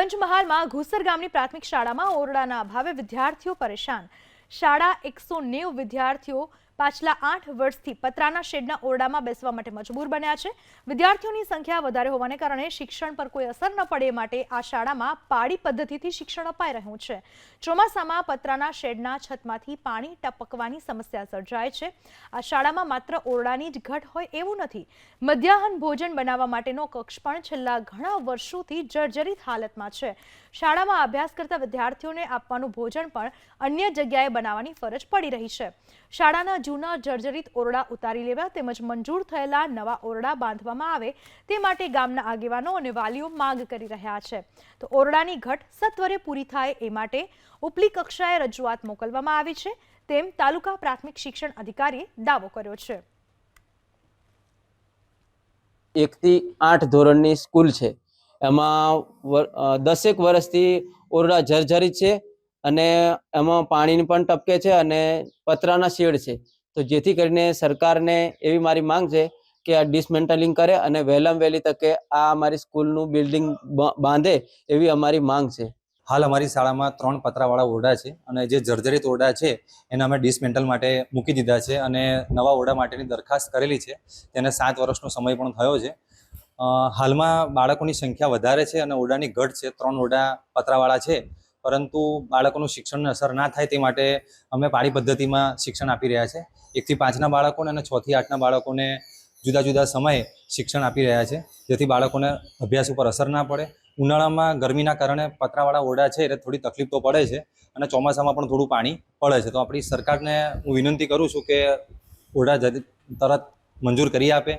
પંચમહાલમાં ઘુસર ગામની પ્રાથમિક શાળામાં ઓરડાના અભાવે વિદ્યાર્થીઓ પરેશાન. શાળા એકસો નેવું વિદ્યાર્થીઓ પાછલા આઠ વર્ષથી પતરાના શેડના ઓરડામાં બેસવા માટે મજબૂર બન્યા છે. વિદ્યાર્થીઓની સંખ્યા વધારે હોવાને કારણે શિક્ષણ પર કોઈ અસર ન પડે માટે આ શાળામાં પાળી પદ્ધતિથી શિક્ષણ અપાઈ રહ્યું છે. ચોમાસામાં પતરાના શેડના છતમાંથી પાણી ટપકવાની સમસ્યા સર્જાય છે. આ શાળામાં માત્ર ઓરડાની જ ઘટ હોય એવું નથી. મધ્યાહન ભોજન બનાવવા માટેનો કક્ષ પણ છેલ્લા ઘણા વર્ષોથી જર્જરિત હાલતમાં છે. શાળામાં અભ્યાસ કરતા વિદ્યાર્થીઓને આપવાનું ભોજન પણ અન્ય જગ્યાએ બનાવવાની ફરજ પડી રહી છે. શાળાના જૂના જર્જરિત ઓરડા ઉતારી લેવા તેમજ મંજૂર થયેલા નવા ઓરડા બાંધવામાં આવે તે માટે ગામના આગેવાનો અને વાલીઓ માંગ કરી રહ્યા છે. તો ઓરડાની ઘટ સત્વરે પૂરી થાય એ માટે ઉપલી કક્ષાએ રજૂઆત મોકલવામાં આવી છે. તેમ તાલુકા પ્રાથમિક શિક્ષણ અધિકારીએ દાવો કર્યો છે. એકથી આઠ ધોરણની સ્કૂલ છે. એમાં દસેક વર્ષથી ઓરડા જર્જરિત છે અને એમાં પાણીની પણ ટપકે છે અને પતરાના શેડ છે. તો જેથી કરીને સરકારને એવી મારી માંગ છે કે આ ડિસમેન્ટલિંગ કરે અને વહેલામાં વહેલી તકે આ અમારી સ્કૂલનું બિલ્ડિંગ બાંધે એવી અમારી માંગ છે. હાલ અમારી શાળામાં ત્રણ પતરાવાળા ઓરડા છે અને જે જર્જરિત ઓરડા છે એને અમે ડિસમેન્ટલ માટે મૂકી દીધા છે અને નવા ઓરડા માટેની દરખાસ્ત કરેલી છે. તેને સાત વર્ષનો સમય પણ થયો છે. હાલમાં બાળકોની સંખ્યા વધારે છે અને ઓરડાની ઘટ છે. ત્રણ ઓરડા પતરાવાળા છે. પરંતુ બાળકોનું શિક્ષણને અસર ના થાય તે માટે અમે પાળી પદ્ધતિમાં શિક્ષણ આપી રહ્યા છે. એકથી પાંચના બાળકોને અને છથી આઠના બાળકોને જુદા જુદા સમયે શિક્ષણ આપી રહ્યા છે. જેથી બાળકોને અભ્યાસ ઉપર અસર ના પડે. ઉનાળામાં ગરમીના કારણે પતરાવાળા ઓરડા છે એટલે થોડી તકલીફ તો પડે છે અને ચોમાસામાં પણ થોડું પાણી પડે છે. તો આપણી સરકારને હું વિનંતી કરું છું કે ઓરડા તરત મંજૂર કરી આપે.